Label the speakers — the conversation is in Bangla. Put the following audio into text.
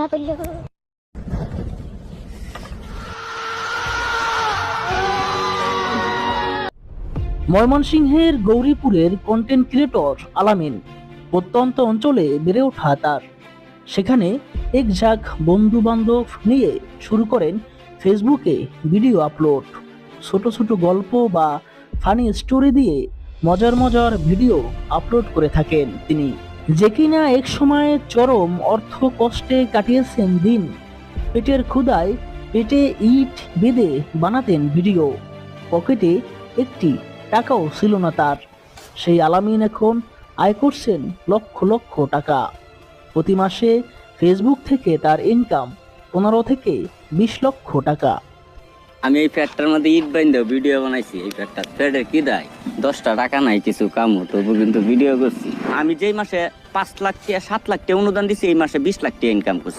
Speaker 1: না করলেও
Speaker 2: ময়মনসিংহের গৌরীপুরের কন্টেন্ট ক্রিয়েটর আলামিন প্রত্যন্ত অঞ্চলে বেড়ে ওঠা তার। সেখানে এক ঝাঁক বন্ধু বান্ধব নিয়ে শুরু করেন ফেসবুকে ভিডিও আপলোড। ছোট ছোট গল্প বা ফানি স্টোরি দিয়ে মজার মজার ভিডিও আপলোড করে থাকেন তিনি। যে কিনা এক সময় চরম অর্থ কষ্টে কাটিয়েছেন দিন। পেটের ক্ষুদায় পেটে ইট বেঁধে বানাতেন ভিডিও। পকেটে একটি টাকাও ছিল না তার। সেই আলামিন এখন আয় করছেন লক্ষ লক্ষ টাকা। প্রতি মাসে ফেসবুক থেকে তার ইনকাম পনেরো থেকে বিশ লক্ষ টাকা।
Speaker 3: আমি এই ফ্যাটটার মধ্যে ইট বাইন্দ ভিডিও বানাইছি। এই ফ্যাটটা ফ্যাটের কি দেয়? দশটা টাকা নাই, কিছু কাম তবু কিন্তু ভিডিও করছি। আমি যেই মাসে পাঁচ লাখ সাত লাখ অনুদান দিছি, এই মাসে বিশ লাখ ইনকাম করছি।